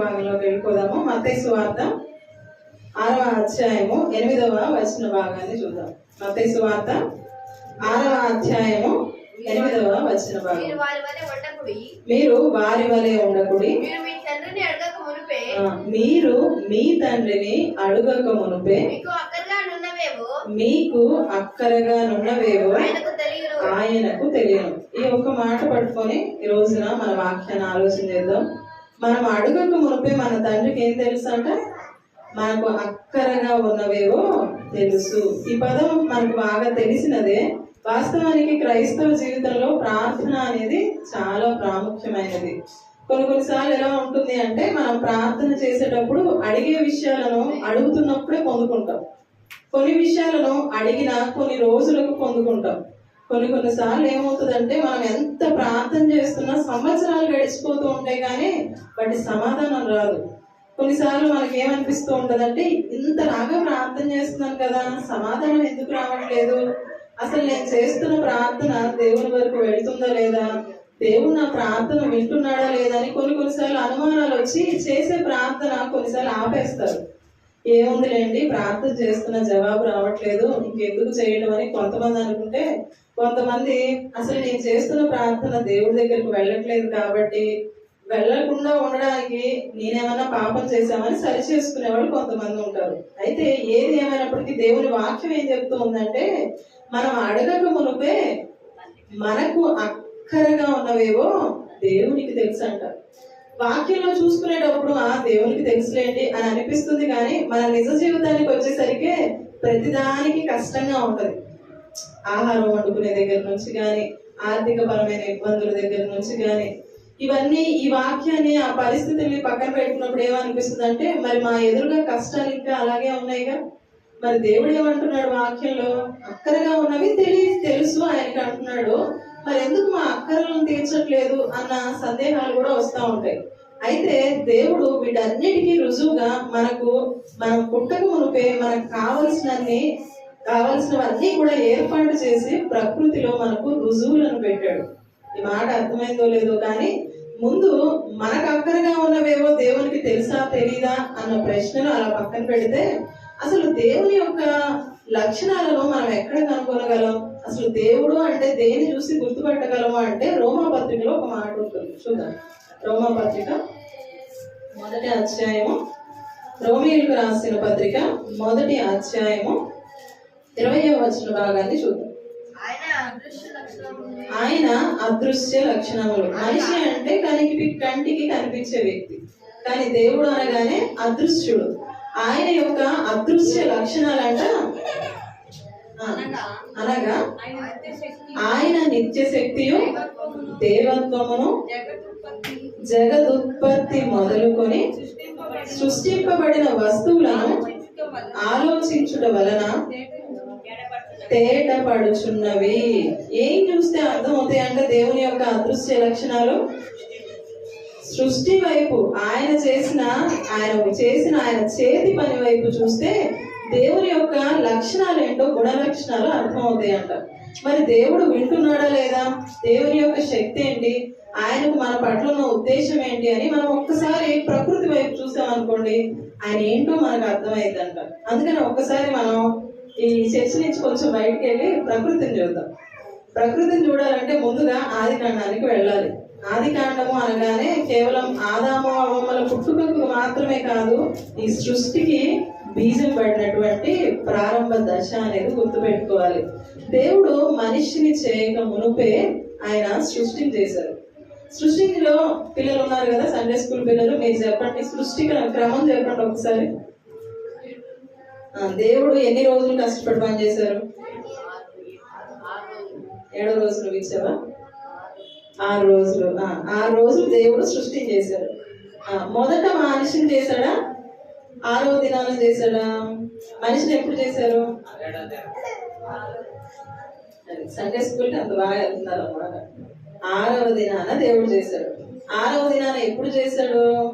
భాగంలోకి వెళ్ళిపోదాము. మత్తయి సువార్త ఆరవ అధ్యాయము ఎనిమిదవ వచన భాగాన్ని చూద్దాం. మత్తయి సువార్త ఆరవ అధ్యాయము ఎనిమిదవ వచన భాగం. మీరు వారి వలె ఉండకుడి. మీరు మీ తండ్రిని అడగక మునిపే. మీకు అక్కరగా నున్నవేవో? ఆయనకు తెలియను ఈ ఒక్క మాట పట్టుకొని ఈ రోజున మన వాక్యాన్ని ఆలోచన చేద్దాం. మనం అడుగుకు మునిపే మన తండ్రికి ఏం తెలుసు అంట? మనకు అక్కరగా ఉన్నవేవో తెలుసు. ఈ పదం మనకు బాగా తెలిసినదే. వాస్తవానికి క్రైస్తవ జీవితంలో ప్రార్థన అనేది చాలా ప్రాముఖ్యమైనది. కొన్ని కొన్నిసార్లు ఎలా ఉంటుంది అంటే మనం ప్రార్థన చేసేటప్పుడు అడిగే విషయాలను అడుగుతున్నప్పుడే పొందుకుంటాం. కొన్ని విషయాలను అడిగిన కొన్ని రోజులకు పొందుకుంటాం. కొన్ని కొన్నిసార్లు ఏమవుతుందంటే మనం ఎంత ప్రార్థన చేస్తున్నా సంవత్సరాలు గడిచిపోతూ ఉంటాయి కానీ వాటి సమాధానం రాదు. కొన్నిసార్లు మనకి ఏమనిపిస్తూ ఇంత రాగా ప్రార్థన చేస్తున్నాను కదా సమాధానం ఎందుకు రావట్లేదు? అసలు నేను చేస్తున్న ప్రార్థన దేవుని వరకు వెళ్తుందా లేదా? దేవుడు నా ప్రార్థన వింటున్నాడా లేదా అని కొన్ని కొన్నిసార్లు అనుమానాలు వచ్చి చేసే ప్రార్థన కొన్నిసార్లు ఆపేస్తారు. ఏముందిలేండి? ప్రార్థన చేస్తున్న జవాబు రావట్లేదు. ఇంకెందుకు చేయడం అని కొంతమంది అనుకుంటే కొంతమంది అసలు నేను చేస్తున్న ప్రార్థన దేవుడి దగ్గరికి వెళ్ళట్లేదు కాబట్టి వెళ్ళకుండా ఉండడానికి నేనేమన్నా పాపం చేశామని సరి చేసుకునే వాళ్ళు కొంతమంది ఉంటారు. అయితే ఏది ఏమైనప్పటికీ దేవుని వాక్యం ఏం చెప్తూ ఉందంటే మనం అడగక మునిపే మనకు అక్కరగా ఉన్నవేవో దేవునికి తెలుసు అంట వాక్యంలో చూసుకునేటప్పుడు ఆ దేవునికి తెలుసులేండి అని అనిపిస్తుంది కానీ మన నిజ జీవితానికి వచ్చేసరికి ప్రతిదానికి కష్టంగా ఉంటుంది. ఆహారం వండుకునే దగ్గర నుంచి కానీ ఆర్థిక పరమైన ఇబ్బందుల దగ్గర నుంచి కానీ ఇవన్నీ ఈ వాక్యాన్ని ఆ పరిస్థితుల్ని పక్కన పెట్టుకున్నప్పుడు ఏమనిపిస్తుంది అంటే మరి మా ఎదురుగా కష్టాలు ఇంకా అలాగే ఉన్నాయిగా? మరి దేవుడు ఏమంటున్నాడు వాక్యంలో? అక్కరగా ఉన్నవి తెలియ తెలుసు ఆయనకి అంటున్నాడు. మరి ఎందుకు మా అక్కరలను తీర్చట్లేదు? అన్న సందేహాలు కూడా వస్తూ ఉంటాయి. అయితే దేవుడు వీటన్నిటికీ రుజువుగా మనకు మనం పుట్టక మునిపే మనకు కావలసినన్ని కావలసినవన్నీ కూడా ఏర్పాటు చేసి ప్రకృతిలో మనకు రుజువులను పెట్టాడు. ఈ మాట అర్థమైందో లేదో కానీ ముందు మనకు అక్కరగా ఉన్నవేవో దేవునికి తెలుసా తెలీదా అన్న ప్రశ్నను అలా పక్కన పెడితే అసలు దేవుని యొక్క లక్షణాలను మనం ఎక్కడ కనుగొనగలం? అసలు దేవుడు అంటే దేని చూసి గుర్తుపట్టగలము అంటే రోమా పత్రికలో ఒక మాట ఉంటుంది. చూద్దాం. రోమా పత్రిక మొదటి అధ్యాయము రోమిలకు రాసిన పత్రిక మొదటి అధ్యాయము ఇరవయవ వచన భాగాన్ని చూద్దాం. ఆయన అదృశ్య లక్షణములు. మనిషి అంటే కనికి కంటికి కనిపించే వ్యక్తి. కానీ దేవుడు అనగానే అదృశ్యుడు. ఆయన యొక్క అదృశ్య లక్షణాలంట. ఆ, అనగా ఆయన నిత్య శక్తియు దేవత్వమును. జగదుత్పత్తి మొదలుకొని సృష్టింపబడిన వస్తువులను ఆలోచించుట వలన తేటపడుచున్నవి. ఏం చూస్తే అర్థమవుతాయి అంటే దేవుని యొక్క అదృశ్య లక్షణాలు? సృష్టి వైపు ఆయన చేసిన ఆయన చేసిన ఆయన చేతి పని వైపు చూస్తే దేవుని యొక్క లక్షణాలు ఏంటో గుణ లక్షణాలు అర్థమవుతాయి అంట మరి దేవుడు వింటున్నాడా లేదా? దేవుని యొక్క శక్తి ఏంటి? ఆయనకు మన పట్ల ఉన్న ఉద్దేశం ఏంటి అని మనం ఒక్కసారి ప్రకృతి వైపు చూసాం అనుకోండి ఆయన ఏంటో మనకు అర్థమైందంట. అందుకని ఒక్కసారి మనం ఈ చర్చ నుంచి కొంచెం బయటికి వెళ్ళి ప్రకృతిని చూద్దాం. ప్రకృతిని చూడాలంటే ముందుగా ఆది కాండానికి వెళ్ళాలి. ఆది కాండము అనగానే కేవలం ఆదాము అవమ్మల పుట్టుకకు మాత్రమే కాదు ఈ సృష్టికి బీజం పడినటువంటి ప్రారంభ దశ అనేది గుర్తుపెట్టుకోవాలి. దేవుడు మనిషిని చేయక మునుపే ఆయన సృష్టిని చేశారు సృష్టిలో పిల్లలు ఉన్నారు కదా సండే స్కూల్ పిల్లలు మీరు చెప్పండి సృష్టి క్రమం చెప్పండి ఒకసారి. దేవుడు ఎన్ని రోజులు కష్టపడి పని చేశారు? ఏడో రోజు నువ్వు ఇచ్చావా ఆరు రోజులు ఆరు రోజులు దేవుడు సృష్టి చేశాడు. ఆ, మొదట మనిషిని చేశాడా? ఆరవ దినాలను చేశాడా? మనిషిని ఎప్పుడు చేశారు? సండే స్కూల్కి అంత బాగా వెళ్తున్నారు అన్నమాట ఆరవ దినాన దేవుడు చేశాడు. ఆరవ దినాన ఎప్పుడు చేశాడు?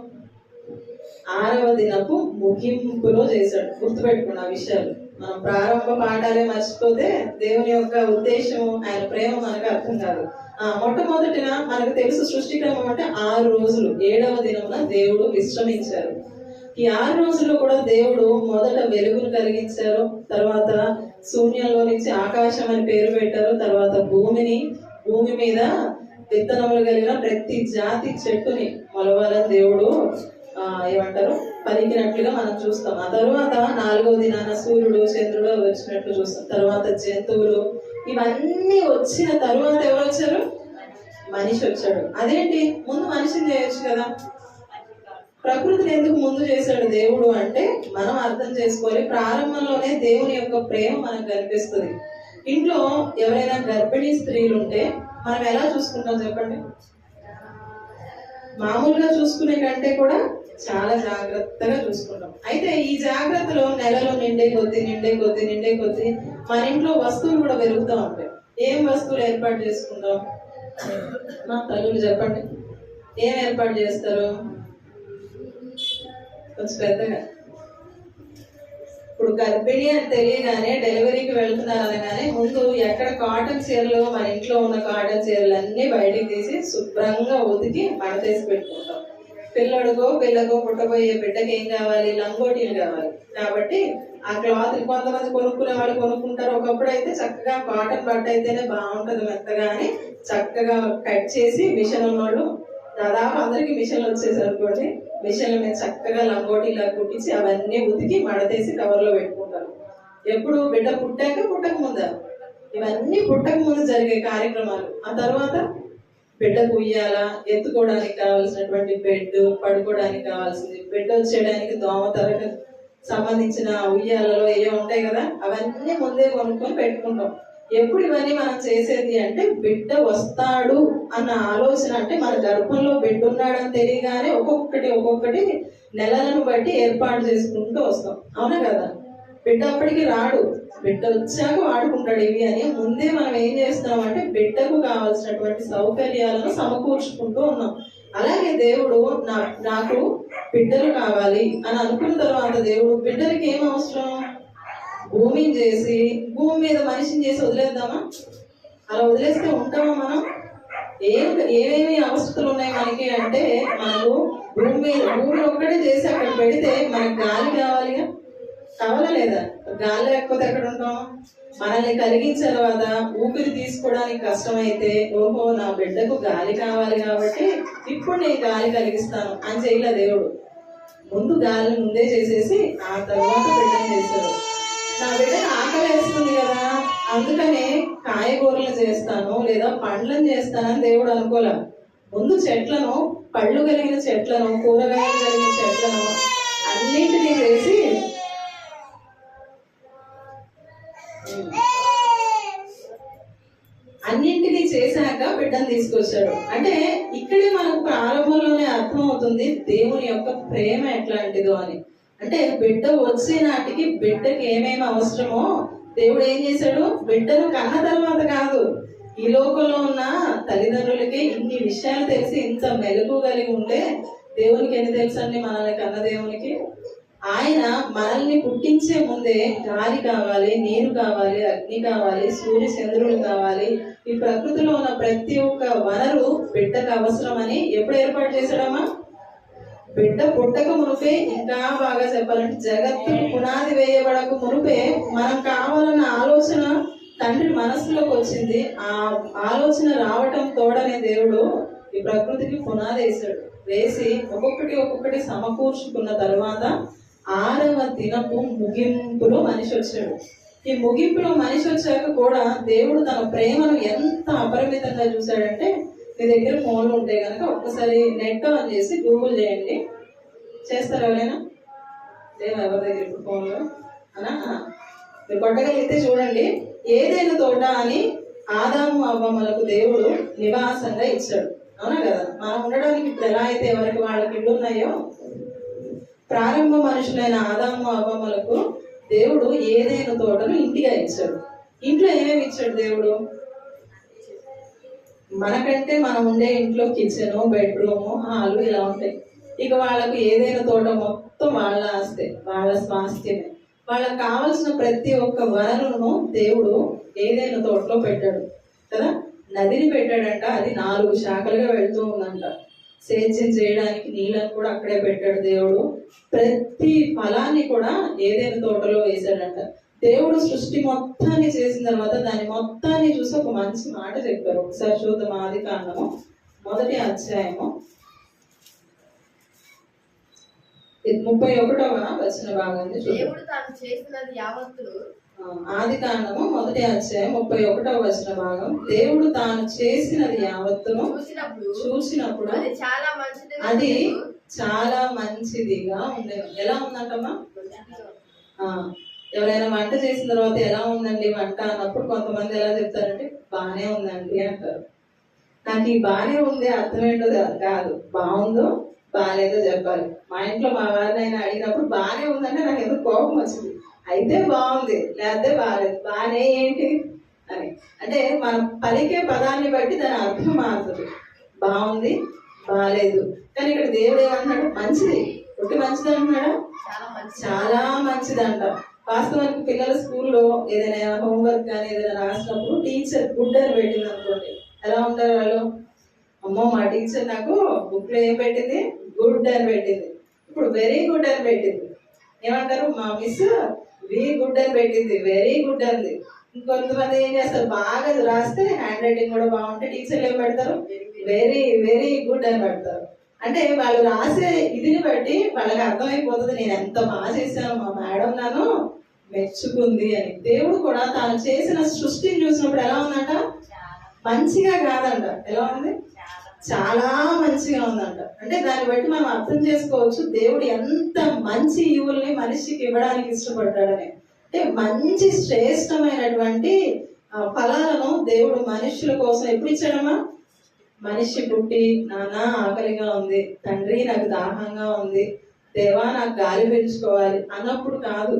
ఆరవ దినపు ముగింపులో చేశాడు. గుర్తుపెట్టుకున్న విషయాలు. మనం ప్రారంభ పాఠాలే మర్చిపోతే దేవుని యొక్క ఉద్దేశం ఆయన ప్రేమ మనకు అర్థం కాదు. ఆ మొట్టమొదటిన మనకు తెలుసు సృష్టిక్రమం అంటే ఆరు రోజులు. ఏడవ దినమున దేవుడు విశ్రమించారు. ఈ ఆరు రోజుల్లో కూడా దేవుడు మొదట వెలుగును కలిగించారు. తర్వాత శూన్యంలో నుంచి ఆకాశం అని పేరు పెట్టారు. తర్వాత భూమిని భూమి మీద విత్తనములు కలిగిన ప్రతి జాతి చెట్టుని మొలవాలని దేవుడు ఆ, ఏమంటారు? పలికినట్లుగా మనం చూస్తాం. ఆ తర్వాత నాలుగో దినాన సూర్యుడు చంద్రుడు వచ్చినట్లు చూస్తాం. తర్వాత జంతువులు ఇవన్నీ వచ్చిన తర్వాత ఎవరు వచ్చారు? మనిషి వచ్చాడు. అదేంటి? ముందు మనిషిని చేయొచ్చు కదా. ప్రకృతిని ఎందుకు ముందు చేశాడు దేవుడు అంటే మనం అర్థం చేసుకోవాలి. ప్రారంభంలోనే దేవుని యొక్క ప్రేమ మనకు కనిపిస్తుంది. ఇంట్లో ఎవరైనా గర్భిణీ స్త్రీలు ఉంటే మనం ఎలా చూసుకుంటాం చెప్పండి? మామూలుగా చూసుకునే కంటే కూడా చాలా జాగ్రత్తగా చూసుకుంటాం. అయితే ఈ జాగ్రత్తలో నెలలో నిండే కొద్ది నిండే కొద్ది నిండే కొద్ది మన ఇంట్లో వస్తువులు కూడా పెరుగుతూ ఉంటాయి. ఏం వస్తువులు ఏర్పాటు చేసుకుంటాం? మా తల్లులు చెప్పండి. ఏం ఏర్పాటు చేస్తారు? కొంచెం పెద్దగా. ఇప్పుడు గర్భిణి అని తెలియగానే డెలివరీకి వెళ్తున్నారు అనగానే ముందు ఎక్కడ కాటన్ చీరలు మన ఇంట్లో ఉన్న కాటన్ చీరలు అన్ని బయటికి తీసి శుభ్రంగా ఉతికి మడతేసి పెట్టుకుంటాం. పిల్లడికో పిల్లకో పుట్టబోయే బిడ్డకి ఏం కావాలి? లంగోటీలు కావాలి. కాబట్టి ఆ క్లాత్ కొంతమంది కొనుక్కునే వాళ్ళు కొనుక్కుంటారు. ఒకప్పుడు అయితే చక్కగా కాటన్ బట్ట అయితేనే బాగుంటుంది మెత్తగా అని చక్కగా కట్ చేసి మిషన్ ఉన్నోళ్ళు దాదాపు అందరికీ మిషన్లు వచ్చేసారు మిషన్ల మీద చక్కగా లంగోటీలా కుట్టించి అవన్నీ ఉతికి మడతేసి కవర్లో పెట్టుకుంటారు. ఎప్పుడు బిడ్డ పుట్టాక పుట్టక ముందా ఇవన్నీ పుట్టక ముందు జరిగే కార్యక్రమాలు. ఆ తర్వాత బిడ్డకు ఉయ్యాల ఎత్తుకోవడానికి కావాల్సినటువంటి బెడ్ పడుకోవడానికి కావాల్సింది. బిడ్డ వచ్చేయడానికి దోమతరకు సంబంధించిన ఉయ్యాలలో ఏవో ఉంటాయి కదా అవన్నీ ముందే కొనుక్కొని పెట్టుకుంటాం. ఎప్పుడు ఇవన్నీ మనం చేసేది అంటే బిడ్డ వస్తాడు అన్న ఆలోచన అంటే మన గర్భంలో బిడ్డ ఉన్నాడని తెలియగానే ఒక్కొక్కటి ఒక్కొక్కటి నెలలను బట్టి ఏర్పాటు చేసుకుంటూ వస్తాం. అవునా కదా? బిడ్డ అప్పటికి రాడు. బిడ్డ వచ్చాక వాడుకుంటాడు ఇవి అని. ముందే మనం ఏం చేస్తున్నాం అంటే బిడ్డకు కావాల్సినటువంటి సౌకర్యాలను సమకూర్చుకుంటూ ఉన్నాం. అలాగే దేవుడు నాకు బిడ్డలు కావాలి అని అనుకున్న తర్వాత దేవుడు బిడ్డలకి ఏం అవసరం? భూమిని చేసి భూమి మీద మనిషిని చేసి వదిలేద్దామా? అలా వదిలేస్తే ఉంటామా మనం? ఏం ఏమేమి అవసరాలు ఉన్నాయి మనకి అంటే మనకు భూమి మీద భూమి ఒక్కటే చేసి అక్కడ పెడితే మనకు గాలి కావాలిగా? కావాలా లేదా? గాలి లేకపోతే ఎక్కడ ఉంటాం? మనల్ని కలిగించిన తర్వాత ఊపిరి తీసుకోవడానికి కష్టమైతే ఓహో నా బిడ్డకు గాలి కావాలి కాబట్టి ఇప్పుడు నేను గాలి కలిగిస్తాను అని చేయలే దేవుడు. ముందు గాలి ముందే చేసేసి ఆ తర్వాత బిడ్డను చేశాడు నా బిడ్డకు ఆకలి వేస్తుంది కదా. అందుకనే కాయగూరలు చేస్తాను లేదా పండ్లను చేస్తానని దేవుడు అనుకోలే. ముందు చెట్లను పళ్ళు కలిగిన చెట్లను కూరగాయలు కలిగిన చెట్లను అన్నింటినీ చేసి అన్నింటినీ చేశాక బిడ్డను తీసుకొచ్చాడు. అంటే ఇక్కడే మనకు ప్రారంభంలోనే అర్థమవుతుంది దేవుని యొక్క ప్రేమ ఎట్లాంటిదో అని. అంటే బిడ్డ వచ్చే నాటికి బిడ్డకి ఏమేమి అవసరమో దేవుడు ఏం చేశాడు? బిడ్డను కన్న తర్వాత కాదు. ఈ లోకంలో ఉన్న తల్లిదండ్రులకి ఇన్ని విషయాలు తెలిసి ఇంత మెలకు కలిగి ఉండే దేవునికి ఎన్ని తెలుసండి మనల్ని కన్న దేవునికి? ఆయన మనల్ని పుట్టించే ముందే గాలి కావాలి నీరు కావాలి అగ్ని కావాలి సూర్య చంద్రులు కావాలి. ఈ ప్రకృతిలో ఉన్న ప్రతి ఒక్క వనరు బిడ్డకు అవసరమని ఎప్పుడు ఏర్పాటు చేశాడమ్మా? బిడ్డ పుట్టక మునుపే ఇంకా బాగా చెప్పాలంటే జగత్తుకు పునాది వేయబడక మునుపే మనం కావాలన్న ఆలోచన తండ్రి మనసులోకి వచ్చింది. ఆ ఆలోచన రావటం తోడనే దేవుడు ఈ ప్రకృతికి పునాది వేశాడు. వేసి ఒక్కొక్కటి ఒక్కొక్కటి సమకూర్చుకున్న తర్వాత ఆరవ దినపు ముగింపులో మనిషి వచ్చాడు. ఈ ముగింపులో మనిషి వచ్చాక కూడా దేవుడు తన ప్రేమను ఎంత అపరిమితంగా చూశాడంటే మీ దగ్గర ఫోన్లు ఉంటే కనుక ఒక్కసారి నెట్ ఆన్ చేసి గూగుల్ చేయండి. చేస్తారు ఎవరైనా? లేవా ఎవరి దగ్గర ఇప్పుడు ఫోన్లో? అనా? మీరు కొట్టగలిగితే చూడండి. ఏదైనా తోట అని ఆదాము అవ్వమ్మలకు దేవుడు నివాసంగా ఇచ్చాడు. అవునా కదా? మనం ఉండడానికి ఇప్పుడు ఎలా అయితే ఎవరికి వాళ్ళకి ఇల్లు ఉన్నాయో ప్రారంభ మనుషులైన ఆదాము అవ్వమ్మలకు దేవుడు ఏదైనా తోటను ఇంటిగా ఇచ్చాడు. ఇంట్లో ఏమేమి ఇచ్చాడు దేవుడు? మనకంటే మనం ఉండే ఇంట్లో కిచెన్ బెడ్రూము హాలు ఇలా ఉంటాయి. ఇక వాళ్ళకు ఏదైనా తోట మొత్తం వాళ్ళ ఆస్తే వాళ్ళ స్వాస్థ్యమే. వాళ్ళకి కావలసిన ప్రతి ఒక్క వనరును దేవుడు ఏదైనా తోటలో పెట్టాడు కదా? నదిని పెట్టాడంట అది నాలుగు శాఖలుగా వెళ్తూ ఉందంట. సేద్యం చేయడానికి నీళ్ళని కూడా అక్కడే పెట్టాడు దేవుడు. ప్రతి ఫలాన్ని కూడా ఏదైనా తోటలో వేశాడంట. దేవుడు సృష్టి మొత్తాన్ని చేసిన తర్వాత దాని మొత్తాన్ని చూసి ఒక మంచి మాట చెప్పారు. ఒకసారి చూద్దాం ఆది కాండము. మొదటి అధ్యాయము. ముప్పై ఒకటవ వచ్చిన భాగం చూద్దాం. దేవుడు తాను చేసినది యావత్తును ఆది కాండము మొదటి అధ్యాయం ముప్పై ఒకటవ వచ్చిన భాగం. దేవుడు తాను చేసినది యావత్తును చూసినప్పుడు అది చాలా మంచిది అది చాలా మంచిదిగా ఉంది ఎలా ఉందంటమ్మా? ఎవరైనా వంట చేసిన తర్వాత ఎలా ఉందండి వంట అన్నప్పుడు కొంతమంది ఎలా చెప్తారంటే బానే ఉందండి అంటారు. నాకు ఈ బానే ఉంది అర్థం ఏంటో కాదు. బాగుందో బాగాలేదో చెప్పాలి. మా ఇంట్లో మా వారిని అయినా అడిగినప్పుడు బానే ఉందంటే నాకు ఎందుకు కోపం వచ్చింది? అయితే బాగుంది లేకపోతే బాగాలేదు బానే ఏంటి? అని. అంటే మనం పలికే పదాన్ని బట్టి దాని అర్థం మారుతుంది. బాగుంది బాగాలేదు కానీ ఇక్కడ దేవుడు ఏమంటున్నాడు? మంచిది. ఒకటి మంచిది అంటున్నాడా చాలా మంచిది. మంచిదంట. వాస్తవానికి పిల్లల స్కూల్లో ఏదైనా హోంవర్క్ కానీ ఏదైనా రాసినప్పుడు టీచర్ గుడ్ అని పెట్టింది అనుకోండి. ఎలా ఉంటారు వాళ్ళు? అమ్మో మా టీచర్ నాకు బుక్లో ఏం పెట్టింది? గుడ్ అని పెట్టింది. ఇప్పుడు వెరీ గుడ్ అని పెట్టింది. ఏమంటారు? మా మిస్ వీ గుడ్ అని పెట్టింది. వెరీ గుడ్ అంది. ఇంకొంతమంది ఏం చేస్తారు? బాగా రాస్తే హ్యాండ్ రైటింగ్ కూడా బాగుంటే టీచర్లు ఏం పెడతారు? వెరీ వెరీ గుడ్ అని పెడతారు. అంటే వాళ్ళు రాసే ఇదిని బట్టి వాళ్ళకి అర్థమైపోతుంది. నేను ఎంత బాగా చేశాను మా మేడం నన్ను మెచ్చుకుంది అని. దేవుడు కూడా తాను చేసిన సృష్టిని చూసినప్పుడు ఎలా ఉందంట? మంచిగా కాదంట. ఎలా ఉంది? చాలా మంచిగా ఉందంట. అంటే దాన్ని బట్టి మనం అర్థం చేసుకోవచ్చు దేవుడు ఎంత మంచి ఈవుల్ని మనిషికి ఇవ్వడానికి ఇష్టపడ్డాడని. అంటే మంచి శ్రేష్టమైనటువంటి ఫలాలను దేవుడు మనుషుల కోసం ఎప్పుడు ఇచ్చాడమ్మా? మనిషి పుట్టి నానా ఆకలిగా ఉంది తండ్రి నాకు దాహంగా ఉంది దేవా నాకు గాలి పీల్చుకోవాలి అన్నప్పుడు కాదు.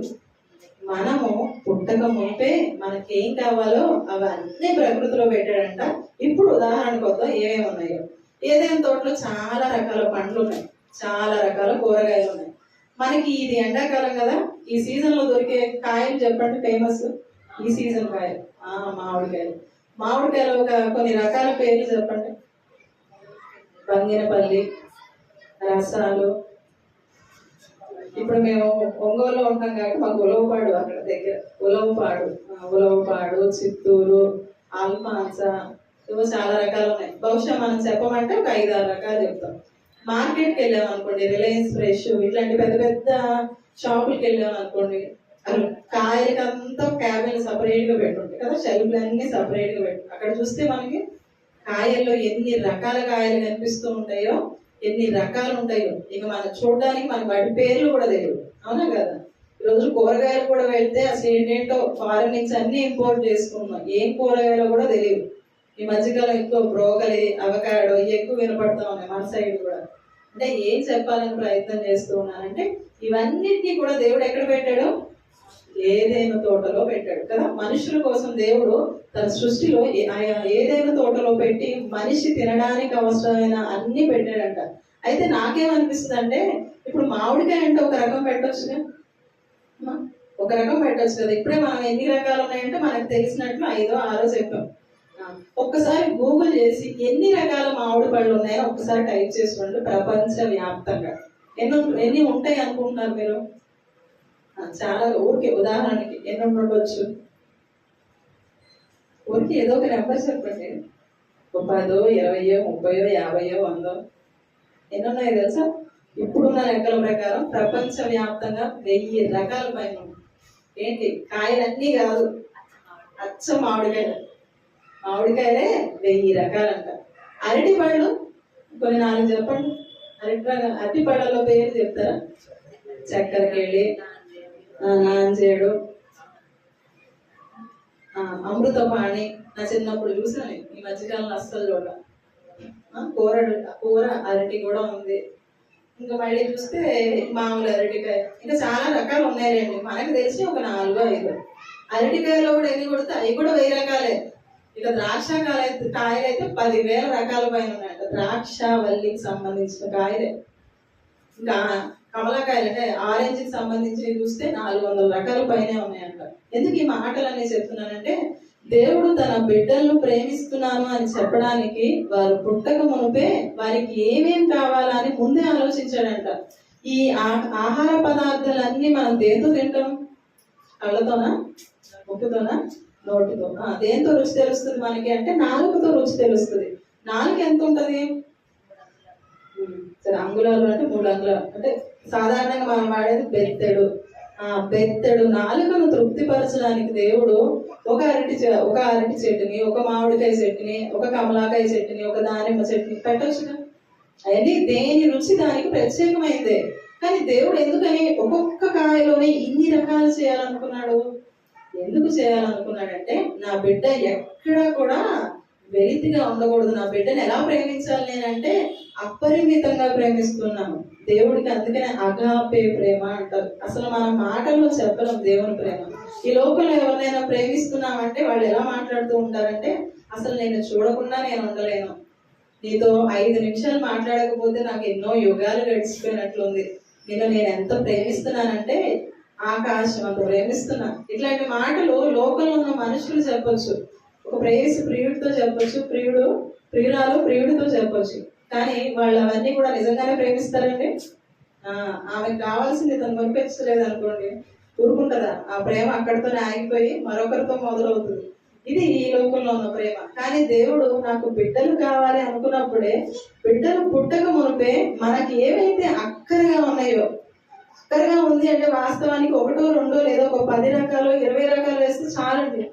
మనము పుట్టక మునిపే మనకేం కావాలో అవన్నీ ప్రకృతిలో పెట్టాడంట. ఇప్పుడు ఉదాహరణకు వద్దాం ఏమేమి ఉన్నాయో. ఏదైనా తోటలో చాలా రకాల పండ్లు ఉన్నాయి. చాలా రకాల కూరగాయలు ఉన్నాయి. మనకి ఇది ఎండాకాలం కదా ఈ సీజన్లో దొరికే కాయలు చెప్పండి ఫేమస్ ఈ సీజన్ కాయలు. ఆ మామిడికాయలు. మామిడికాయలు ఒక కొన్ని రకాల పేర్లు చెప్పండి. బంగినపల్లి రసాలు ఇప్పుడు మేము ఒంగోలులో ఉంటాం కాబట్టి మాకు ఉలవపాడు అక్కడ దగ్గర. ఉలవపాడు ఉలవపాడు చిత్తూరు ఆల్ఫాన్సా ఇవో చాలా రకాలు ఉన్నాయి. బహుశా మనం చెప్పమంటే ఒక ఐదు ఆరు రకాలు చెప్తాం. మార్కెట్కి వెళ్ళాం అనుకోండి రిలయన్స్ ఫ్రెష్ ఇట్లాంటి పెద్ద పెద్ద షాపులకి వెళ్ళాం అనుకోండి అసలు కాయలకి అంతా క్యాబిల్ సపరేట్గా పెట్టుంటాయి కదా షెల్ఫ్లు అన్ని సపరేట్గా పెట్టు అక్కడ చూస్తే మనకి కాయల్లో ఎన్ని రకాల కాయలు కనిపిస్తూ ఉంటాయో ఎన్ని రకాలు ఉంటాయో. ఇక మనం చూడడానికి మన వాటి పేర్లు కూడా తెలియదు అవునా కదా? ఈ రోజు కూరగాయలు కూడా వెళ్తే అసలు ఏంటేంటో ఫారెన్ నుంచి అన్ని ఇంపోర్ట్ చేసుకున్నాం. ఏం కూరగాయలో కూడా తెలియదు ఈ మధ్యకాలం ఎక్కువ బ్రోకలి అవకాడో ఇవి ఎక్కువ వినపడతా ఉన్నాయి మన సైడ్ కూడా. అంటే ఏం చెప్పాలని ప్రయత్నం చేస్తూ ఉన్నానంటే ఇవన్నిటినీ కూడా దేవుడు ఎక్కడ పెట్టాడో? ఏదైనా తోటలో పెట్టాడు. కదా? మనుషుల కోసం దేవుడు తన సృష్టిలో ఆయా ఏదైనా తోటలో పెట్టి మనిషి తినడానికి అవసరమైన అన్ని పెట్టాడంట. అయితే నాకేమనిపిస్తుంది అంటే ఇప్పుడు మామిడికాయ అంటే ఒక రకం పెట్టొచ్చుగా? ఒక రకం పెట్టొచ్చు కదా? ఇప్పుడే మనం ఎన్ని రకాలు ఉన్నాయంటే మనకు తెలిసినట్లు ఐదో ఆరో చెప్పాం. ఒక్కసారి గూగుల్ చేసి ఎన్ని రకాల మామిడి పళ్ళు ఉన్నాయో ఒక్కసారి టైప్ చేసుకోండి ప్రపంచ వ్యాప్తంగా ఎన్ని ఎన్ని ఉంటాయి అనుకుంటున్నారు మీరు? చాలా ఊరికి ఉదాహరణకి ఎన్ని ఉండొచ్చు. ఊరికి ఏదో ఒక నెంబర్ చెప్పండి. ఒక పదో ఇరవయో ముప్పయో యాభయో వందో. ఎన్ని ఉన్నాయి తెలుసా? ఇప్పుడున్న లెక్కల ప్రకారం ప్రపంచవ్యాప్తంగా వెయ్యి రకాల పైన ఏంటి? కాయలన్నీ కాదు. అచ్చ మామిడికాయలు. మామిడికాయలే వెయ్యి రకాలంట. అరటి పళ్ళు? కొన్ని నాలుగు చెప్పండి. అరటి అరటి పళ్ళలో పేరు చెప్తారా? చక్కెరకేళి ఆ, చేయడు అమృతపాణి నా చిన్నప్పుడు చూసాను ఈ మధ్యకాలంలో అస్సలు చూడ కూర కూర అరటి కూడా ఉంది. ఇంకా మళ్ళీ చూస్తే మామూలు అరటికాయ. ఇంకా చాలా రకాలు ఉన్నాయండి మనకు తెలిసి ఒక నాలుగు ఐదు. అరటికాయలో కూడా ఎన్ని కొడితే? అవి కూడా వెయ్యి రకాలే. ఇక ద్రాక్ష కాయలు కాయలు అయితే పదివేల రకాల పైన ఉన్నాయంట. ద్రాక్ష వల్లికి సంబంధించిన కాయలే. ఇంకా అంటే ఆరెంజ్కి సంబంధించి చూస్తే నాలుగు వందల రకాల పైనే ఉన్నాయంట. ఎందుకు ఈ మాటలన్నీ చెప్తున్నానంటే దేవుడు తన బిడ్డలను ప్రేమిస్తున్నాను అని చెప్పడానికి వారు పుట్టక మునుపే వారికి ఏమేం కావాలని ముందే ఆలోచించాడంట. ఈ ఆ- ఆహార పదార్థాలన్నీ మనం దేంతో తింటాం? కళ్ళతోనా? ముక్కుతోనా? నోటితో. దేంతో రుచి తెలుస్తుంది మనకి అంటే నాలుగుతో రుచి తెలుస్తుంది. నాలుగు ఎంత ఉంటుంది? ఉమ్, అంగుళాలు అంటే మూడు అంగుళాలు. అంటే సాధారణంగా మనం వాడేది బెత్తెడు. ఆ బెత్తెడు నాలుకను తృప్తిపరచడానికి దేవుడు ఒక అరటి ఒక అరటి చెట్టుని ఒక మామిడికాయ చెట్టుని ఒక కమలాకాయ చెట్టుని ఒక దానిమ్మ చెట్టుని పెట్టవచ్చు అవన్నీ దేని రుచి దానికి ప్రత్యేకమైందే కానీ దేవుడు ఎందుకని ఒక్కొక్క కాయలోనే ఇన్ని రకాలు చేయాలనుకున్నాడు? ఎందుకు చేయాలనుకున్నాడంటే నా బిడ్డ ఎక్కడా కూడా వెలితిగా ఉండకూడదు. నా బిడ్డని ఎలా ప్రేమించాలి నేనంటే అపరిమితంగా ప్రేమిస్తున్నాను. దేవుడికి అందుకనే అగాపే ప్రేమ అంటారు. అసలు మన మాటల్లో చెప్పలేం దేవుని ప్రేమ. ఈ లోకంలో ఎవరినైనా ప్రేమిస్తున్నామంటే వాళ్ళు ఎలా మాట్లాడుతూ ఉంటారంటే అసలు నేను చూడకుండా నేను ఉండలేను. నీతో ఐదు నిమిషాలు మాట్లాడకపోతే నాకు ఎన్నో యుగాలు గడిచిపోయినట్లుంది. నేను నేను ఎంత ప్రేమిస్తున్నానంటే ఆకాశం అంత ప్రేమిస్తున్నా. ఇట్లాంటి మాటలు లోకంలో ఉన్న మనుషులు చెప్పొచ్చు. ఒక ప్రేయసి ప్రియుడితో చెప్పొచ్చు ప్రియుడు ప్రియురాలు ప్రియుడితో చెప్పొచ్చు. కానీ వాళ్ళు అవన్నీ కూడా నిజంగానే ప్రేమిస్తారండి? ఆ, ఆమెకు కావాల్సింది తను కొనిపించలేదు అనుకోండి ఊరుకుంటుందా? ఆ ప్రేమ అక్కడితోనే ఆగిపోయి మరొకరితో మొదలవుతుంది. ఇది ఈ లోకంలో ఉన్న ప్రేమ. కానీ దేవుడు నాకు బిడ్డలు కావాలి అనుకున్నప్పుడే బిడ్డలు పుట్టక మునిపే మనకి ఏవైతే అక్కరగా ఉన్నాయో అక్కరగా ఉంది అంటే వాస్తవానికి ఒకటో రెండో లేదో ఒక పది రకాలు ఇరవై రకాలు వేస్తే చాలండి.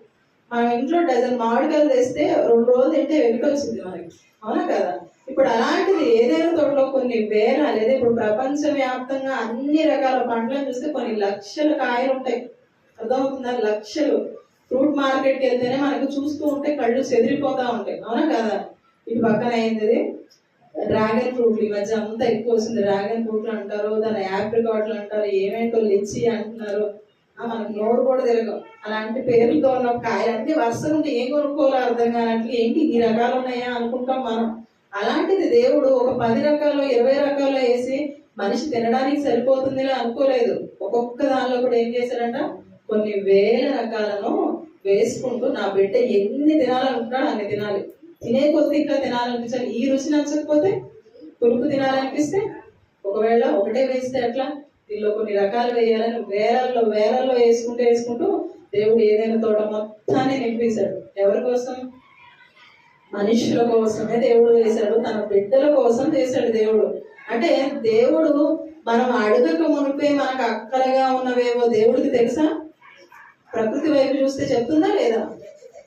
మన ఇంట్లో డజన్ మామిడికాయలు తెస్తే రెండు రోజులు తింటే వెంట వచ్చింది మనకి అవునా కదా? ఇప్పుడు అలాంటిది ఏదైనా తోటలో కొన్ని వేల లేదా ఇప్పుడు ప్రపంచవ్యాప్తంగా అన్ని రకాల పంటలను చూస్తే కొన్ని లక్షలు కాయలు ఉంటాయి. అర్థమవుతుందా? లక్షలు. ఫ్రూట్ మార్కెట్కి వెళ్తేనే మనకు చూస్తూ ఉంటే కళ్ళు చెదిరిపోతా ఉంటాయి. అవునా కదా? ఇటు పక్కన అయింది డ్రాగన్ ఫ్రూట్లు. ఈ మధ్య అంతా ఎక్కువ వస్తుంది. డ్రాగన్ ఫ్రూట్లు అంటారు దాని యాప్రికాట్లు అంటారు ఏమేంటో లిచ్చి అంటున్నారు. మనకు నోరు కూడా తిరగవు అలాంటి పేర్లతో ఉన్న కాయలంటే అంటే ఉంటే ఏం కొనుక్కోవాలో అర్థం కానట్లు ఏంటి? ఈ రకాలు ఉన్నాయా అనుకుంటాం మనం. అలాంటిది దేవుడు ఒక పది రకాలు ఇరవై రకాలు వేసి మనిషి తినడానికి సరిపోతుందిలా అనుకోలేదు. ఒక్కొక్క దానిలో కూడా ఏం చేశాడంట? కొన్ని వేల రకాలను వేసుకుంటూ నా బిడ్డ ఎన్ని తినాలనుకుంటాడో అన్ని తినాలి. తినే కొద్ది ఇంకా తినాలనిపించాలి. ఈ రుచి నచ్చకపోతే పులుపు తినాలనిపిస్తే ఒకవేళ ఒకటే వేస్తే ఎట్లా? దీనిలో కొన్ని రకాలు వేయాలని వేలల్లో వేలల్లో వేసుకుంటూ వేసుకుంటూ దేవుడు ఏదైనా తోట మొత్తాన్ని నింపేశాడు. ఎవరి కోసం? మనుషుల కోసమే దేవుడు వేశాడు. తన బిడ్డల కోసం చేశాడు దేవుడు. అంటే దేవుడు మనం అడగక మునిపే మనకు అక్కలగా ఉన్నవేవో దేవుడికి తెలుసా? ప్రకృతి వైపు చూస్తే చెప్తుందా లేదా?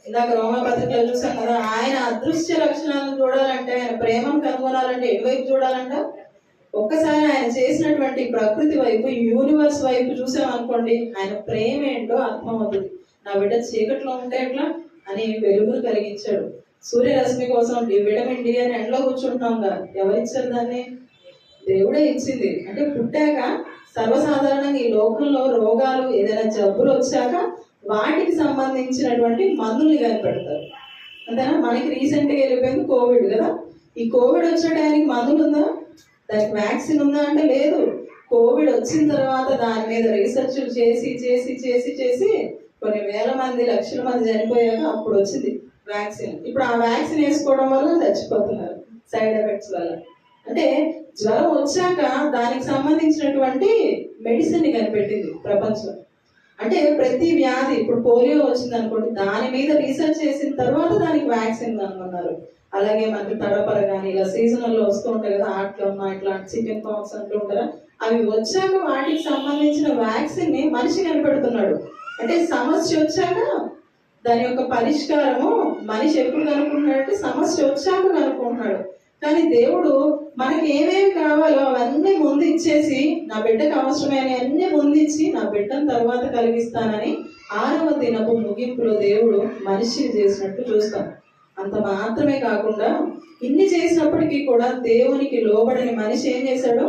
ఇందాక రోమపత్రికలు చూసాం కదా ఆయన అదృశ్య లక్షణాలను చూడాలంటే ఆయన ప్రేమను కనుగొనాలంటే ఎటువైపు చూడాలంట? ఒక్కసారి ఆయన చేసినటువంటి ప్రకృతి వైపు యూనివర్స్ వైపు చూసామనుకోండి ఆయన ప్రేమ ఏంటో అర్థమవుతుంది. నా బిడ్డ చీకట్లో ఉంటే ఎట్లా? అని వెలుగులు కలిగించాడు. సూర్యరశ్మి కోసం డి విటమిన్ డి అని ఎండలో కూర్చుంటున్నాం కదా ఎవరిచ్చారు దాన్ని? దేవుడే ఇచ్చింది. అంటే పుట్టాక సర్వసాధారణంగా ఈ లోకంలో రోగాలు ఏదైనా జబ్బులు వచ్చాక వాటికి సంబంధించినటువంటి మందుల్ని కనిపెడతారు. అంతేనా? మనకి రీసెంట్గా వెళ్ళిపోయింది కోవిడ్ కదా. ఈ కోవిడ్ వచ్చే టైంకి మందులు ఉందా? దానికి వ్యాక్సిన్ ఉందా అంటే లేదు. కోవిడ్ వచ్చిన తర్వాత దాని మీద రీసెర్చ్ చేసి చేసి చేసి చేసి కొన్ని వేల మంది లక్షల మంది చనిపోయాక అప్పుడు వచ్చింది వ్యాక్సిన్ ఇప్పుడు ఆ వ్యాక్సిన్ వేసుకోవడం వల్ల చచ్చిపోతున్నారు సైడ్ ఎఫెక్ట్స్ వల్ల. అంటే జ్వరం వచ్చాక దానికి సంబంధించినటువంటి మెడిసిన్ కనిపెట్టింది ప్రపంచం. అంటే ప్రతి వ్యాధి ఇప్పుడు పోలియో వచ్చింది అనుకోండి దాని మీద రీసెర్చ్ చేసిన తర్వాత దానికి వ్యాక్సిన్ కనుగొన్నారు. అలాగే మనకి తడపర కానీ ఇలా సీజనల్లో వస్తూ ఉంటాయి కదా ఆట్లమ్మ ఇట్లాంటి చికెన్ పాక్స్ అంటూ ఉంటారా అవి వచ్చాక వాటికి సంబంధించిన వ్యాక్సిన్ని మనిషి కనిపెడుతున్నాడు. అంటే సమస్య వచ్చాక దాని యొక్క పరిష్కారము మనిషి ఎప్పుడు కనుక్కుంటున్నాడంటే సమస్య వచ్చాక కనుక్కుంటున్నాడు. కానీ దేవుడు మనకి ఏమేమి కావాలో అవన్నీ ముందు ఇచ్చేసి నా బిడ్డకు అవసరమైన అన్ని ముందు ఇచ్చి నా బిడ్డను తర్వాత కలిగిస్తానని ఆరవ దినపు ముగింపులో దేవుడు మనిషిని చేసినట్టు చూస్తాం అంత మాత్రమే కాకుండా ఇన్ని చేసినప్పటికీ కూడా దేవునికి లోబడని మనిషి ఏం చేశాడు?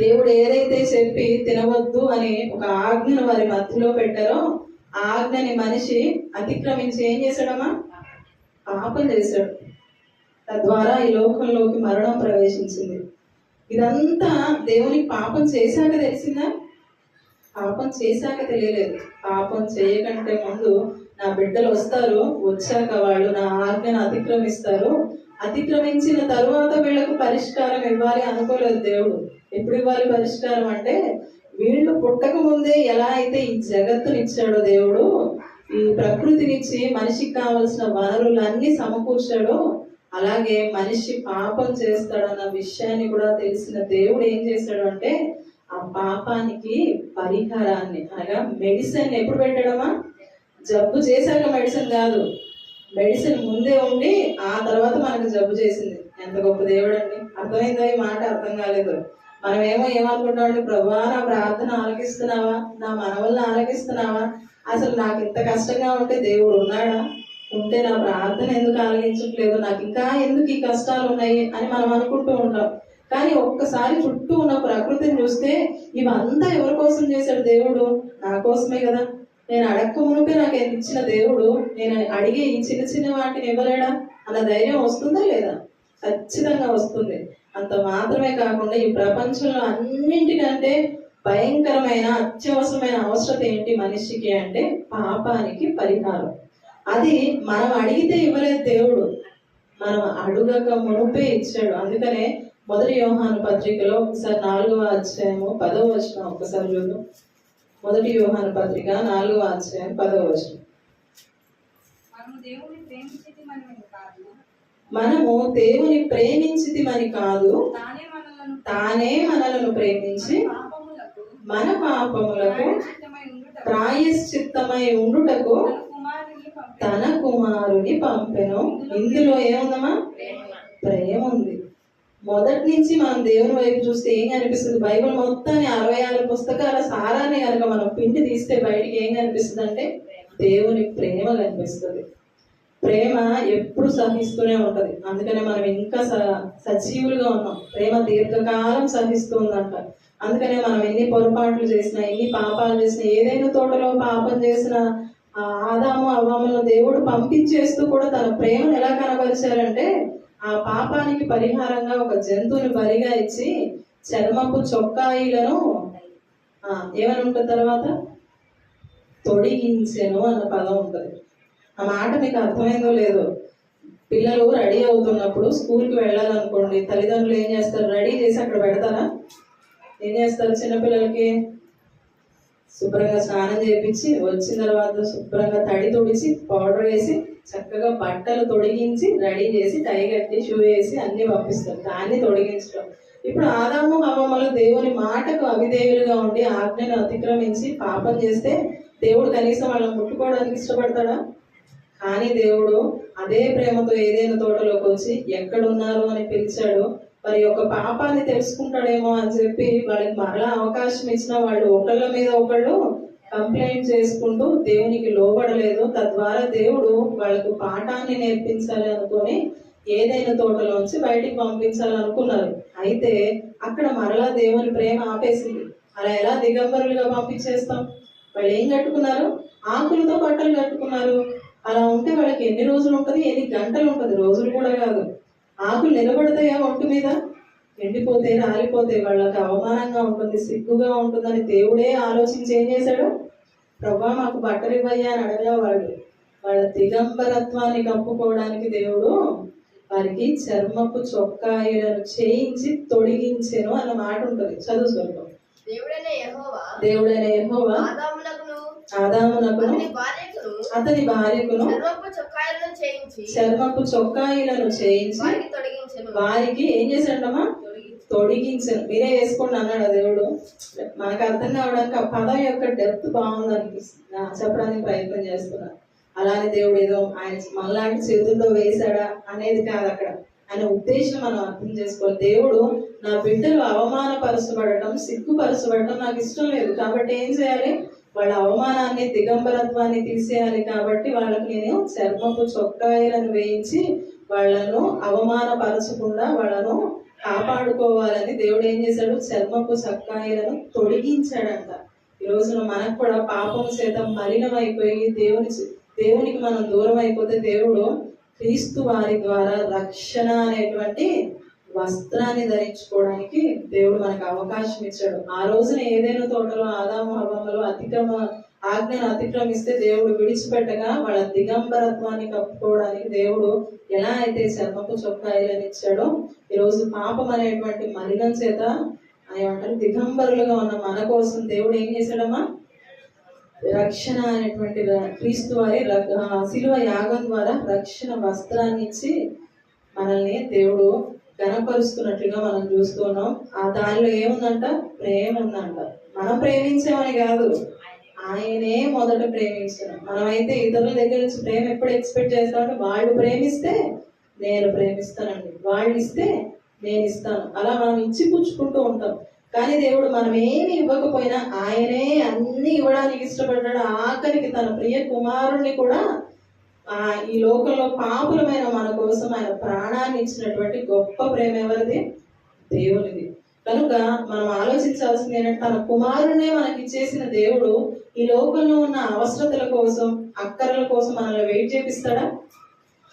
దేవుడు ఏదైతే చెప్పి తినవద్దు అని ఒక ఆజ్ఞను వారి మధ్యలో పెట్టారో ఆజ్ఞని మనిషి అతిక్రమించి ఏం చేశాడమ్మా? పాపం చేశాడు. తద్వారా ఈ లోకంలోకి మరణం ప్రవేశించింది. ఇదంతా దేవుని పాపం చేశాక తెలిసిందా? పాపం చేశాక తెలియలేదు. పాపం చేయకంటే ముందు నా బిడ్డలు వస్తారు వచ్చాక వాళ్ళు నా ఆజ్ఞను అతిక్రమిస్తారు. అతిక్రమించిన తరువాత వీళ్ళకు పరిష్కారం ఇవ్వాలి అనుకోలేదు దేవుడు. ఎప్పుడు ఇవ్వాలి పరిష్కారం అంటే వీళ్ళు పుట్టక ముందే ఎలా అయితే ఈ జగత్తునిచ్చాడో దేవుడు ఈ ప్రకృతినిచ్చి మనిషికి కావలసిన వనరులన్నీ సమకూర్చాడో అలాగే మనిషి పాపం చేస్తాడన్న విషయాన్ని కూడా తెలిసిన దేవుడు ఏం చేశాడు అంటే ఆ పాపానికి పరిహారాన్ని అనగా మెడిసిన్ ఎప్పుడు పెట్టడమా జబ్బు చేశాక మెడిసిన్ కాదు. మెడిసిన్ ముందే ఉండి ఆ తర్వాత మనకు జబ్బు చేసింది. ఎంత గొప్ప దేవుడు అండి అర్థమైందో ఈ మాట? అర్థం కాలేదు. మనమేమో ఏమనుకుంటామండి ప్రభా నా ప్రార్థన ఆలకిస్తున్నావా? నా మనవల్ని ఆలకిస్తున్నావా? అసలు నాకు ఇంత కష్టంగా ఉంటే దేవుడు ఉన్నాడా? ఉంటే నా ప్రార్థన ఎందుకు ఆలకించట్లేదు? నాకు ఇంకా ఎందుకు ఈ కష్టాలు ఉన్నాయి అని మనం అనుకుంటూ ఉంటాం. కానీ ఒక్కసారి చుట్టూ ఉన్న ప్రకృతిని చూస్తే ఇవంతా ఎవరి కోసం చేశాడు దేవుడు? నా కోసమే కదా. నేను అడక్క మునిపే నాకు ఇచ్చిన దేవుడు నేను అడిగే ఈ చిన్న చిన్న వాటిని ఇవ్వలేడా? అన్న ధైర్యం వస్తుందా లేదా? ఖచ్చితంగా వస్తుంది. అంత మాత్రమే కాకుండా ఈ ప్రపంచంలో అన్నింటికంటే భయంకరమైన అత్యవసరమైన అవసరత ఏంటి మనిషికి అంటే పాపానికి పరిహారం. అది మనం అడిగితే ఇవ్వలేదు దేవుడు. మనం అడుగక మునుపే ఇచ్చాడు. అందుకనే మొదటి యోహాను పత్రికలో ఒకసారి నాలుగవ అధ్యాయము పదవ వచనం ఒకసారి చూద్దాం. మొదటి యోహాను పత్రిక నాలుగవ అధ్యాయం పదవ వచనం. మనము దేవుని ప్రేమించేది ప్రేమించితిమని కాదు. తానే మనలను ప్రేమించి మన పాపములకు ప్రాయశ్చిత్తమై ఉండుటకు తన కుమారుని పంపెను. ఇందులో ఏముందమ్మా? ప్రేమ ఉంది మొదటి నుంచి మనం దేవుని వైపు చూస్తే ఏం కనిపిస్తుంది? బైబిల్ మొత్తాన్ని అరవై ఆరు పుస్తకాల సారాన్ని కనుక మనం పిండి తీస్తే బయటికి ఏం కనిపిస్తుంది అంటే దేవుని ప్రేమ కనిపిస్తుంది. ప్రేమ ఎప్పుడు సహిస్తూనే ఉంటది. అందుకనే మనం ఇంకా స- సజీవులుగా ఉన్నాం. ప్రేమ దీర్ఘకాలం సహిస్తుందంట. అందుకనే మనం ఎన్ని పొరపాట్లు చేసినా ఎన్ని పాపాలు చేసినా ఏదైనా తోటలో పాపం చేసినా ఆదాము అవ్వములను దేవుడు పంపించేస్తూ కూడా తన ప్రేమను ఎలా కనబరిచారంటే ఆ పాపానికి పరిహారంగా ఒక జంతువుని బలిగా ఇచ్చి చర్మపు చొక్కాయిలను ఏమని ఉంటుంది తర్వాత? తొడిగించెను అన్న పదం ఉంటుంది. ఆ మాట మీకు అర్థమైందో లేదో? పిల్లలు రెడీ అవుతున్నప్పుడు స్కూల్కి వెళ్ళాలనుకోండి తల్లిదండ్రులు ఏం చేస్తారు? రెడీ చేసి అక్కడ పెడతారా? ఏం చేస్తారు చిన్నపిల్లలకి? శుభ్రంగా స్నానం చేయించి వచ్చిన తర్వాత శుభ్రంగా తడి తుడిచి పౌడర్ వేసి చక్కగా బట్టలు తొడిగించి రెడీ చేసి టై కట్టి షూ వేసి అన్ని పంపిస్తారు దాన్ని తొడిగించడం. ఇప్పుడు ఆదాము హవమలు దేవుని మాటకు అవిధేయులుగా ఉండి ఆజ్ఞను అతిక్రమించి పాపం చేస్తే దేవుడు కనీసం వాళ్ళని ముట్టుకోవడానికి ఇష్టపడతాడా? కానీ దేవుడు అదే ప్రేమతో ఏదైనా తోటలోకి వచ్చి ఎక్కడున్నారు అని పిలిచాడు. మరి ఒక పాపాన్ని తెలుసుకుంటాడేమో అని చెప్పి వాళ్ళకి మరలా అవకాశం ఇచ్చిన వాళ్ళు ఒకళ్ళ మీద ఒకళ్ళు కంప్లైంట్ చేసుకుంటూ దేవునికి లోబడలేదు. తద్వారా దేవుడు వాళ్ళకు పాఠాన్ని నేర్పించాలి అనుకొని ఏదైనా తోటలోంచి బయటికి పంపించాలనుకున్నారు అయితే అక్కడ మరలా దేవుని ప్రేమ ఆపేసింది. అలా ఎలా దిగంబరులుగా పంపించేస్తాం? వాళ్ళు ఏం కట్టుకున్నారు? ఆకులతో బట్టలు కట్టుకున్నారు. అలా ఉంటే వాళ్ళకి ఎన్ని రోజులు ఉంటుంది? ఎన్ని గంటలు ఉంటుంది? రోజులు కూడా కాదు. ఆకులు నిలబడతాయా ఒంటి మీద? ఎండిపోతే రాలిపోతే వాళ్ళకి అవమానంగా ఉంటుంది సిగ్గుగా ఉంటుందని దేవుడే ఆలోచించి ఏం చేశాడు? ప్రభా మాకు బట్టలు ఇవ్వయ్యా అని అడగలే వాళ్ళు వాళ్ళ దిగంబరత్వాన్ని కప్పుకోవడానికి దేవుడు వారికి చర్మపు చొక్కాయిలను చేయించి తొడిగించెను అన్న మాట ఉంటుంది. చదువు స్వల్పం దేవుడైన యెహోవా ఆదామునకును అతని భార్యకును అతని భార్యకును సర్వపు చొక్కాయలను చేయించి చర్మపు చొక్కాయిలను చేయించి వారికి ఏం చేశాడమ్మా తొడిగించను. మీరే వేసుకోండి అన్నాడు ఆ దేవుడు. మనకు అర్థం కావడానికి ఆ పదం యొక్క డెప్త్ బాగుంది అనిపిస్తుంది చెప్పడానికి ప్రయత్నం చేస్తున్నా. అలానే దేవుడు ఏదో ఆయన మనలాంటి చేతుల్లో వేశాడా అనేది కాదు అక్కడ. ఆయన ఉద్దేశం మనం అర్థం చేసుకోవాలి. దేవుడు నా బిడ్డలు అవమానపరచబడటం సిగ్గుపరచబడటం నాకు ఇష్టం లేదు. కాబట్టి ఏం చేయాలి? వాళ్ళ అవమానాన్ని దిగంబరత్వాన్ని తీసేయాలి కాబట్టి వాళ్ళకి నేను చర్మపు చొక్కాయలను వేయించి వాళ్ళను అవమానపరచకుండా వాళ్ళను కాపాడుకోవాలని దేవుడు ఏం చేశాడు? చర్మపు చక్కాయలను తొడిగించాడంట. ఈ రోజున మనకు కూడా పాపం చేత మలినమైపోయి అయిపోయి దేవుని దేవునికి మనం దూరం అయిపోతే దేవుడు క్రీస్తు వారి ద్వారా రక్షణ అనేటువంటి వస్త్రాన్ని ధరించుకోవడానికి దేవుడు మనకు అవకాశం ఇచ్చాడు. ఆ రోజున ఏదైనా తోటలో ఆదాము హవములు అతిక్రమ ఆజ్ఞను అతిక్రమిస్తే దేవుడు విడిచిపెట్టగా వాళ్ళ దిగంబరత్వాన్ని కప్పుకోవడానికి దేవుడు ఎలా అయితే చర్మపు చొక్కాయిలను ఇచ్చాడో ఈరోజు పాపం అనేటువంటి మలినం చేత ఏమంటారు దిగంబరులుగా ఉన్న మన కోసం దేవుడు ఏం చేశాడమ్మా? రక్షణ అనేటువంటి క్రీస్తు వారి ర- ఆ, శిలువ యాగం ద్వారా రక్షణ వస్త్రాన్ని ఇచ్చి మనల్ని దేవుడు ఘనపరుస్తున్నట్లుగా మనం చూస్తున్నాం. ఆ దానిలో ఏముందంట? ప్రేమ ఉందంట. మనం ప్రేమించామని కాదు. ఆయనే మొదట ప్రేమించాం మనమైతే ఇతరుల దగ్గర నుంచి ప్రేమ ఎప్పుడు ఎక్స్పెక్ట్ చేస్తామంటే వాళ్ళు ప్రేమిస్తే నేను ప్రేమిస్తానండి. వాళ్ళు ఇస్తే నేను ఇస్తాను. అలా మనం ఇచ్చి పుచ్చుకుంటూ ఉంటాం. కానీ దేవుడు మనం ఏమి ఇవ్వకపోయినా ఆయనే అన్ని ఇవ్వడానికి ఇష్టపడ్డాడు. ఆఖరికి తన ప్రియ కుమారుణ్ణి కూడా ఈ లోకంలో పాపులమైన మన కోసం ఆయన ప్రాణాన్ని ఇచ్చినటువంటి గొప్ప ప్రేమ ఎవరిది? దేవునిది. కనుక మనం ఆలోచించాల్సింది ఏంటంటే తన కుమారునే మనకి ఇచ్చేసిన దేవుడు ఈ లోకంలో ఉన్న అవసరతల కోసం అక్కర్ల కోసం మనల్ని వెయిట్ చేపిస్తాడా?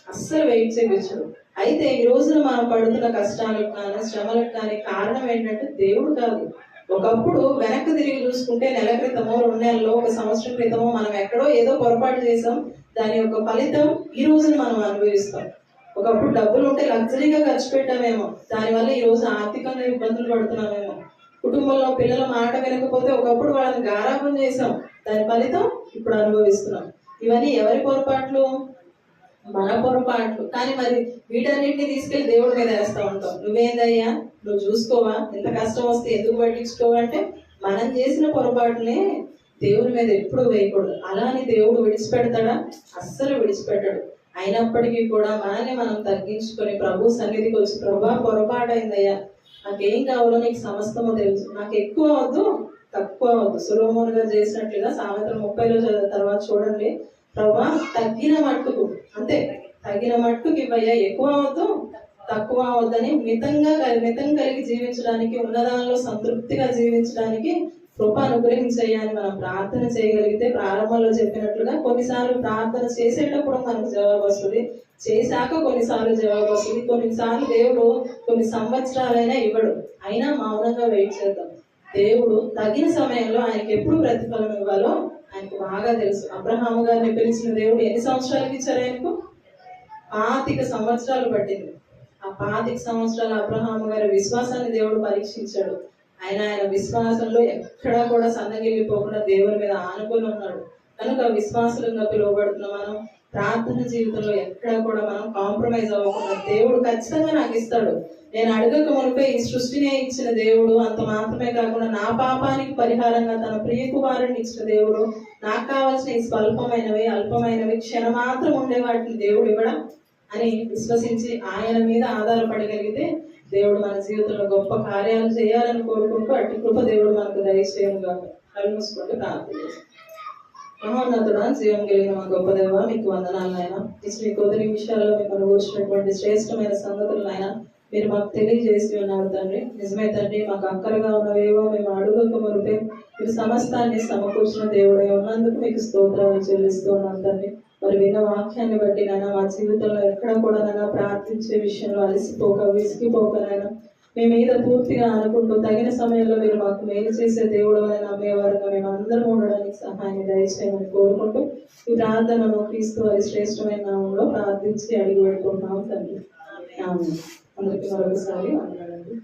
అస్సలు వెయిట్ చేపించడు. అయితే ఈ రోజున మనం పడుతున్న కష్టాలకు కానీ శ్రమలకు కానీ కారణం ఏంటంటే దేవుడు కాదు. ఒకప్పుడు వెనక్కి తిరిగి చూసుకుంటే నెల క్రితమో రెండు నెలల్లో ఒక సంవత్సరం క్రితమో మనం ఎక్కడో ఏదో పొరపాటు చేసాం దాని యొక్క ఫలితం ఈ రోజున మనం అనుభవిస్తాం. ఒకప్పుడు డబ్బులు ఉంటే లగ్జరీగా ఖర్చు పెట్టామేమో. దానివల్ల ఈ రోజు ఆర్థికంగా ఇబ్బందులు పడుతున్నామేమో. కుటుంబంలో పిల్లల మాట వినకపోతే ఒకప్పుడు వాళ్ళని గారాబం చేసాం దాని ఫలితం ఇప్పుడు అనుభవిస్తున్నాం. ఇవన్నీ ఎవరి పొరపాట్లు? మన పొరపాట్లు. కానీ మరి వీటన్నిటిని తీసుకెళ్ళి దేవుడి మీద వేస్తా ఉంటాం. నువ్వేందయ్యా? నువ్వు చూసుకోవా? ఎంత కష్టం వస్తే ఎందుకు పట్టించుకోవా అంటే మనం చేసిన పొరపాటునే దేవుడి మీద ఎప్పుడు వేయకూడదు. అలానే దేవుడు విడిచిపెడతాడా? అస్సలు విడిచిపెట్టాడు. అయినప్పటికీ కూడా మనల్ని మనం తగ్గించుకొని ప్రభు సన్నిధికి వచ్చి ప్రభా పొరపాటు అయిందయ్యా నాకేం కావాలో నీకు సమస్తమో తెలుసు. నాకు ఎక్కువ వద్దు తక్కువ వద్దు. సులోమోన్ గారు చేసినట్లుగా సాయంత్రం ముప్పైలో చదివిన తర్వాత చూడండి. ప్రభా తగ్గిన మట్టుకు అంతే తగిన మట్టుకు ఇవ్వయ్యా. ఎక్కువ అవద్దు తక్కువ అవద్దని మితంగా మితం కలిగి జీవించడానికి ఉన్నదానిలో సంతృప్తిగా జీవించడానికి కృప అనుగ్రహించయ్యా అని మనం ప్రార్థన చేయగలిగితే ప్రారంభంలో చెప్పినట్లుగా కొన్నిసార్లు ప్రార్థన చేసేటప్పుడు మనకు జవాబు వస్తుంది. చేశాక కొన్నిసార్లు జవాబు వస్తుంది. కొన్నిసార్లు దేవుడు కొన్ని సంవత్సరాలైనా ఇవ్వడు. అయినా మౌనంగా వెయిట్ చేద్దాం. దేవుడు తగిన సమయంలో ఆయనకి ఎప్పుడు ప్రతిఫలం ఇవ్వాలో ఆయనకు బాగా తెలుసు. అబ్రహాము గారిని పిలిచిన దేవుడు ఎన్ని సంవత్సరాలకి ఇచ్చారు ఆయనకు? పాతిక సంవత్సరాలు పట్టింది. ఆ పాతిక సంవత్సరాల అబ్రహాము గారి విశ్వాసాన్ని దేవుడు పరీక్షించాడు. ఆయన ఆయన విశ్వాసంలో ఎక్కడా కూడా సన్నగిల్లిపోకుండా దేవుని మీద ఆనుకొని ఉన్నాడు. కనుక విశ్వాసులంగా పిలువబడుతున్న మనం ప్రార్థన జీవితంలో ఎక్కడ కూడా మనం కాంప్రమైజ్ అవ్వకుండా దేవుడు ఖచ్చితంగా నాకు ఇస్తాడు. నేను అడగక మునిపే ఈ సృష్టినే ఇచ్చిన దేవుడు అంత మాత్రమే కాకుండా నా పాపానికి పరిహారంగా తన ప్రియ కుమారుని ఇచ్చిన దేవుడు నాకు కావాల్సిన ఈ స్వల్పమైనవి అల్పమైనవి క్షణమాత్రం ఉండే వాటిని దేవుడు ఇవ్వడం అని విశ్వసించి ఆయన మీద ఆధారపడగలిగితే దేవుడు మన జీవితంలో గొప్ప కార్యాలు చేయాలని కోరుకుంటూ అట్టి కృప దేవుడు మనకు దయచేయను కాక కళ్ళు మూసుకుంటూ ప్రార్థన మహోన్నతుడా జీవం కలిగిన మా గొప్ప దేవ మీకు వందనాలు నాయన. ఇచ్చిన కొద్ది నిమిషాల్లో మిమ్మల్ని కూర్చున్నటువంటి శ్రేష్టమైన సంగతులు మీరు మాకు తెలియజేసి ఉన్నారు తండ్రి. నిజమే తండ్రి మాకు అక్కరగా ఉన్నవేవో మేము అడుగుకు మురిపే మీరు సమస్తాన్ని సమకూర్చిన దేవుడే ఉన్నందుకు మీకు స్తోత్రాలు చెల్లిస్తూ ఉన్నాం తండ్రి. మరి విన్న వాక్యాన్ని బట్టి నాయన మా జీవితంలో ఎక్కడ కూడా నాయన ప్రార్థించే విషయంలో అలసిపోక విసిగిపోక నాయన మీ మీద పూర్తిగా అనుకుంటూ తగిన సమయంలో మీరు మాకు మేలు చేసే దేవుడు అని నమ్మేవారుగా మేము అందరం ఉండడానికి సహాయం దయచేయమని కోరుకుంటూ ఈ ప్రార్థనను క్రీస్తు వారి శ్రేష్టమైన నామంలో ప్రార్థించి అడిగి పెట్టుకుంటున్నాం తండ్రి. అందరికీ మరొకసారి వందనాలండి